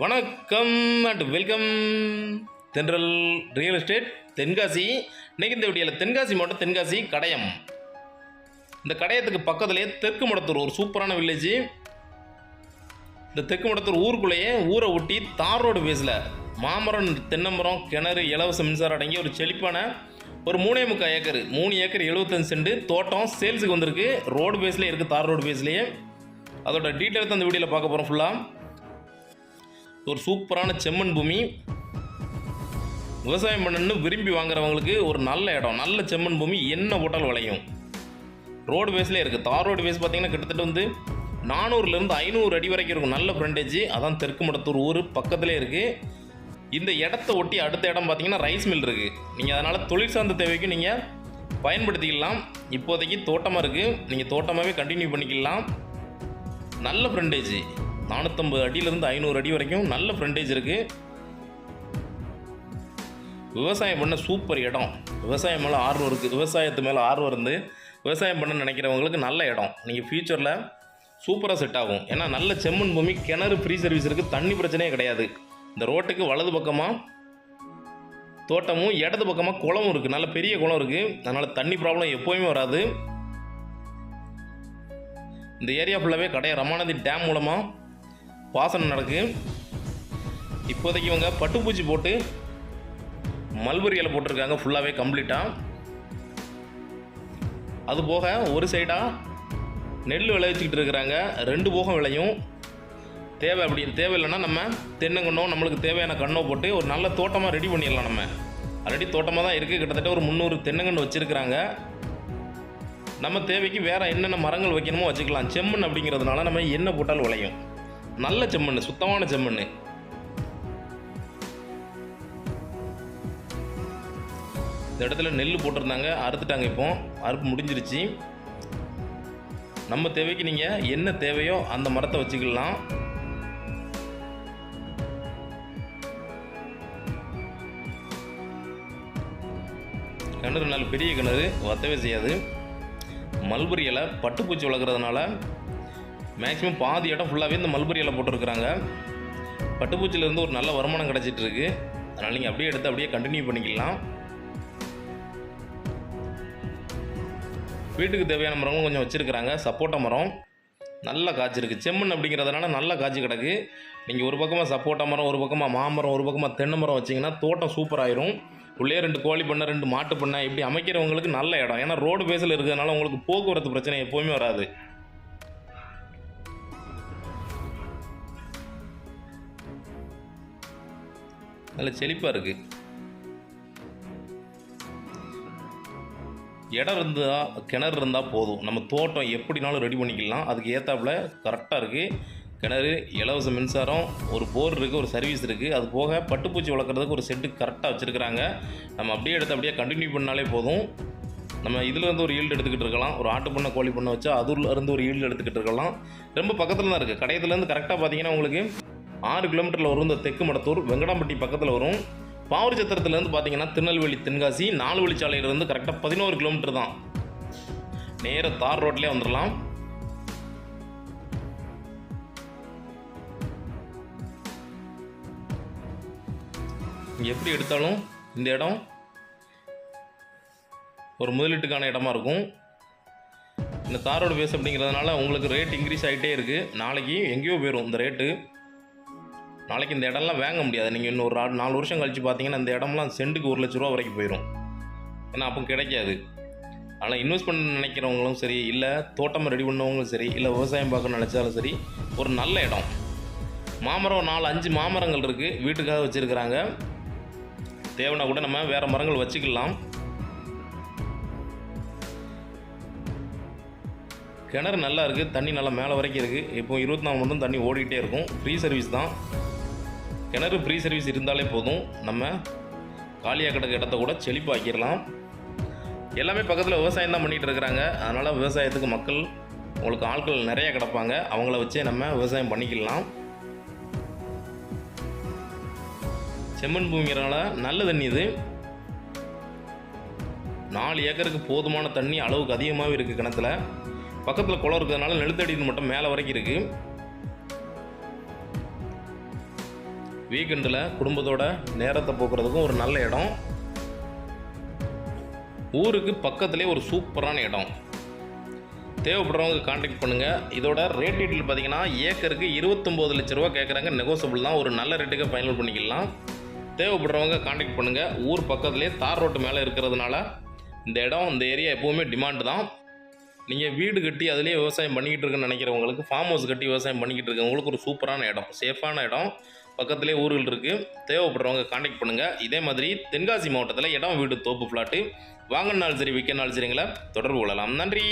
வணக்கம் and welcome Thendral real estate Tenkasi. இன்னைக்கு இந்த வீடியோவில் தென்காசி மாவட்டம் தென்காசி கடையம். இந்த கடையத்துக்கு பக்கத்துலேயே தெற்கு மடத்தூர் ஒரு சூப்பரான வில்லேஜ் இந்த தெற்கு மடத்தூர் ஊருக்குள்ளேயே ஊரை ஒட்டி தார் ரோடு பேஸில் மாமரம் தென்னமரம் கிணறு இலவச மின்சாரம் அடங்கிய ஒரு செழிப்பான ஒரு மூணே முக்கால் ஏக்கர் மூணு ஏக்கர் எழுபத்தஞ்சு சென்ட் தோட்டம் சேல்ஸுக்கு வந்திருக்கு. ரோடு பேஸ்லேயே இருக்குது தார் ரோடு பேஸ்லேயே. அதோட டீட்டெயில்ஸ் அந்த வீடியோவில் பார்க்க போகிறோம் ஃபுல்லாக ஒரு சூப்பரான செம்மண் பூமி. விவசாயம் பண்ணணும்னு விரும்பி வாங்குறவங்களுக்கு ஒரு நல்ல இடம் நல்ல செம்மண் பூமி என்ன போட்டாலும் விளையும். ரோடு பேஸ்லேயே இருக்குது தார் ரோடு பேஸ் பார்த்தீங்கன்னா கிட்டத்தட்ட வந்து நானூறுலேருந்து ஐநூறு அடி வரைக்கும் இருக்கும். நல்ல ஃப்ரண்டேஜ் அதான் தெற்கு மடத்தூர் ஊர் பக்கத்துலேயே இருக்குது இந்த இடத்த ஒட்டி அடுத்த இடம் பார்த்தீங்கன்னா ரைஸ் மில் இருக்குது நீங்கள் அதனால் தொழில் சார்ந்த தேவைக்கு நீங்கள் பயன்படுத்திக்கலாம். இப்போதைக்கு தோட்டமாக இருக்குது நீங்கள் தோட்டமாகவே கண்டினியூ பண்ணிக்கலாம். நல்ல ஃப்ரெண்டேஜ் நானூற்றம்பது அடியிலேருந்து ஐநூறு அடி வரைக்கும் நல்ல ஃப்ரண்டேஜ் இருக்குது விவசாயம் பண்ண சூப்பர் இடம். விவசாயம் மேலே ஆர்வம் இருக்குது விவசாயத்து மேலே ஆர்வம் இருந்து விவசாயம் பண்ண நினைக்கிறவங்களுக்கு நல்ல இடம். நீங்கள் ஃப்யூச்சரில் சூப்பராக செட் ஆகும். ஏன்னா நல்ல செம்மண் பூமி கிணறு ஃப்ரீ சர்வீஸ் இருக்குது தண்ணி பிரச்சனையே கிடையாது. இந்த ரோட்டுக்கு வலது பக்கமாக தோட்டமும் இடது பக்கமாக குளமும் இருக்குது நல்ல பெரிய குளம் இருக்குது அதனால் தண்ணி ப்ராப்ளம் எப்போயுமே வராது. இந்த ஏரியா ஃபுல்லாகவே கடையை ரமாநதி டேம் மூலமாக பாசனம் நடக்கு. இப்போதைக்கு இவங்க பட்டுப்பூச்சி போட்டு மல்பரி இலை போட்டிருக்காங்க ஃபுல்லாகவே கம்ப்ளீட்டாக அது போக ஒரு சைடாக நெல் விளைவிச்சிக்கிட்டு இருக்கிறாங்க. ரெண்டு போகம் விளையும். தேவை அப்படி தேவையில்லைன்னா நம்ம தென்னங்கண்ணோ நம்மளுக்கு தேவையான கண்ணோ போட்டு ஒரு நல்ல தோட்டமாக ரெடி பண்ணிடலாம் நம்ம. ஆல்ரெடி தோட்டமாக தான் இருக்குது கிட்டத்தட்ட ஒரு முந்நூறு தென்னங்கன்று வச்சுருக்கிறாங்க. நம்ம தேவைக்கு வேறு என்னென்ன மரங்கள் வைக்கணுமோ வச்சுக்கலாம். செம்மண் அப்படிங்கிறதுனால நம்ம என்ன போட்டாலும் விளையும். நல்ல செம்மண் சுத்தமான செம்மண் இந்த இடத்துல நெல் போட்டிருந்தாங்க அறுத்துட்டாங்க இப்போ. அறுப்பு முடிஞ்சிருச்சு. நம்ம தேவைக்கு நீங்கள் என்ன தேவையோ அந்த மரத்தை வச்சுக்கலாம். கிணறு நல்ல பெரிய கிணறு வத்தவே செய்யாது. மல்பரி இலை பட்டுப்பூச்சி வளர்க்குறதுனால மேக்ஸிமம் பாதி இடம் ஃபுல்லாகவே இந்த மல்பரி இலை போட்டிருக்கிறாங்க. பட்டுப்பூச்சிலேருந்து ஒரு நல்ல வருமானம் கிடச்சிட்டு இருக்கு அதனால் நீங்கள் அப்படியே எடுத்து அப்படியே கண்டினியூ பண்ணிக்கலாம். வீட்டுக்கு தேவையான மரங்களும் கொஞ்சம் வச்சுருக்கிறாங்க. சப்போட்டா மரம் நல்ல காய்ச்சிருக்கு செம்மண் அப்படிங்கிறதுனால நல்ல காய்ச்சி கிடக்கு. நீங்கள் ஒரு பக்கமாக சப்போட்டா மரம் ஒரு பக்கமாக மாமரம் ஒரு பக்கமாக தென்னை மரம் வச்சிங்கன்னா தோட்டம் சூப்பராயிரும் உள்ளே ரெண்டு கோழி பண்ணை ரெண்டு மாட்டு பண்ணை இப்படி அமைக்கிறவங்களுக்கு நல்ல இடம். ஏன்னா ரோடு பேஸில் இருக்கிறதுனால உங்களுக்கு போக்குவரத்து பிரச்சனை எப்போவுமே வராது. நல்ல செழிப்பாக இருக்குது இடம் இருந்தால் கிணறு இருந்தால் போதும். நம்ம தோட்டம் எப்படினாலும் ரெடி பண்ணிக்கலாம். அதுக்கு ஏற்றாப்புல கரெக்டாக இருக்குது கிணறு இலவச மின்சாரம் ஒரு போர் இருக்குது ஒரு சர்வீஸ் இருக்குது அது போக பட்டுப்பூச்சி வளர்க்குறதுக்கு ஒரு செட்டு கரெக்டாக வச்சுருக்கிறாங்க. நம்ம அப்படியே எடுத்து அப்படியே கண்டினியூ பண்ணாலே போதும். நம்ம இதுலேருந்து ஒரு ஈல்டு எடுத்துக்கிட்டு இருக்கலாம். ஒரு ஆட்டு பண்ணை கோழி பண்ணை வச்சா அதுலேருந்து ஒரு ஈல்டு எடுத்துக்கிட்டு இருக்கலாம். ரொம்ப பக்கத்தில் தான் இருக்குது கடையத்துலேருந்து கரெக்டாக பார்த்தீங்கன்னா உங்களுக்கு ஆறு கிலோமீட்டரில் வரும் இந்த தெற்கு மடத்தூர். வெங்கடாம்பட்டி பக்கத்தில் வரும். பாவூர் சத்திரத்துலேருந்து பார்த்தீங்கன்னா திருநெல்வேலி தென்காசி நாலு வழிச்சாலையிலேருந்து கரெக்டாக பதினோரு கிலோமீட்டர் தான். நேராக தார் ரோட்லேயே வந்துடலாம் எப்படி எடுத்தாலும் இந்த இடம் ஒரு முதலீட்டுக்கான இடமா இருக்கும். இந்த தாரோட பேஸ் அப்படிங்கிறதுனால உங்களுக்கு ரேட் இன்க்ரீஸ் ஆகிட்டே இருக்குது நாளைக்கு எங்கேயோ போயிடும் இந்த ரேட்டு நாளைக்கு இந்த இடம்லாம் வாங்க முடியாது. நீங்கள் இன்னொரு நாலு வருஷம் கழித்து பார்த்தீங்கன்னா இந்த இடம்லாம் சென்ட்டுக்கு ஒரு லட்ச ரூபா வரைக்கும் போயிடும் ஏன்னா அப்போ கிடைக்காது. ஆனால் இன்வெஸ்ட் பண்ண நினைக்கிறவங்களும் சரி இல்லை தோட்டம் ரெடி பண்ணவங்களும் சரி இல்லை விவசாயம் பார்க்க நினச்சாலும் சரி ஒரு நல்ல இடம். மாமரம் நாலு அஞ்சு மாமரங்கள் இருக்குது வீட்டுக்காக வச்சுருக்கிறாங்க. தேவைன்னா கூட நம்ம வேறு மரங்கள் வச்சுக்கலாம். கிணறு நல்லா இருக்குது தண்ணி நல்லா மேலே வரைக்கும் இருக்குது இப்போ இருபத்தி நாலு மணி தண்ணி ஓடிக்கிட்டே இருக்கும். ஃப்ரீ சர்வீஸ் தான். கிணறு ஃப்ரீ சர்வீஸ் இருந்தாலே போதும். நம்ம காலியாக கிடக்க இடத்த கூட செழிப்பாக்கிடலாம் எல்லாமே பக்கத்தில் விவசாயம் தான் பண்ணிகிட்டு இருக்கிறாங்க. அதனால் விவசாயத்துக்கு மக்கள் உங்களுக்கு ஆட்கள் நிறையா கிடப்பாங்க. அவங்கள வச்சே நம்ம விவசாயம் பண்ணிக்கலாம். செம்மண் பூமிங்கிறனால நல்ல தண்ணி இது. நாலு ஏக்கருக்கு போதுமான தண்ணி அளவுக்கு அதிகமாகவே இருக்குது கிணத்துல. பக்கத்தில் குளம் இருக்கிறதுனால நிலத்தடி மட்டும் மேலே வரைக்கும் இருக்குது வீக்கெண்டில் குடும்பத்தோட நேரத்தை போக்குறதுக்கும் ஒரு நல்ல இடம். ஊருக்கு பக்கத்துலேயே ஒரு சூப்பரான இடம். தேவைப்படுறவங்க காண்டாக்ட் பண்ணுங்கள் இதோட ரேட் டீட்டில் பார்த்தீங்கன்னா ஏக்கருக்கு இருபத்தொம்போது லட்ச ரூபா கேட்குறாங்க நெகோசபிள் தான். ஒரு நல்ல ரேட்டுக்கு ஃபைனல் பண்ணிக்கலாம். தேவைப்படுறவங்க காண்டாக்ட் பண்ணுங்கள் ஊர் பக்கத்துலேயே தார் ரோட்டு மேலே இருக்கிறதுனால இந்த இடம் இந்த ஏரியா எப்போவுமே டிமாண்டு தான். நீங்கள் வீடு கட்டி அதுலேயே விவசாயம் பண்ணிக்கிட்டு இருக்குன்னு நினைக்கிறவங்களுக்கு ஃபார்ம் ஹவுஸ் கட்டி விவசாயம் பண்ணிக்கிட்டு இருக்கவங்களுக்கு ஒரு சூப்பரான இடம் சேஃபான இடம். பக்கத்துலேயே ஊர்கள் இருக்குது தேவைப்படுறவங்க காண்டாக்ட் பண்ணுங்கள் இதே மாதிரி தென்காசி மாவட்டத்தில் இடம் வீடு தோப்பு ஃப்ளாட்டு வாங்கினாலும் சரி விற்கனாலும் சரிங்களா தொடர்பு கொள்ளலாம். நன்றி!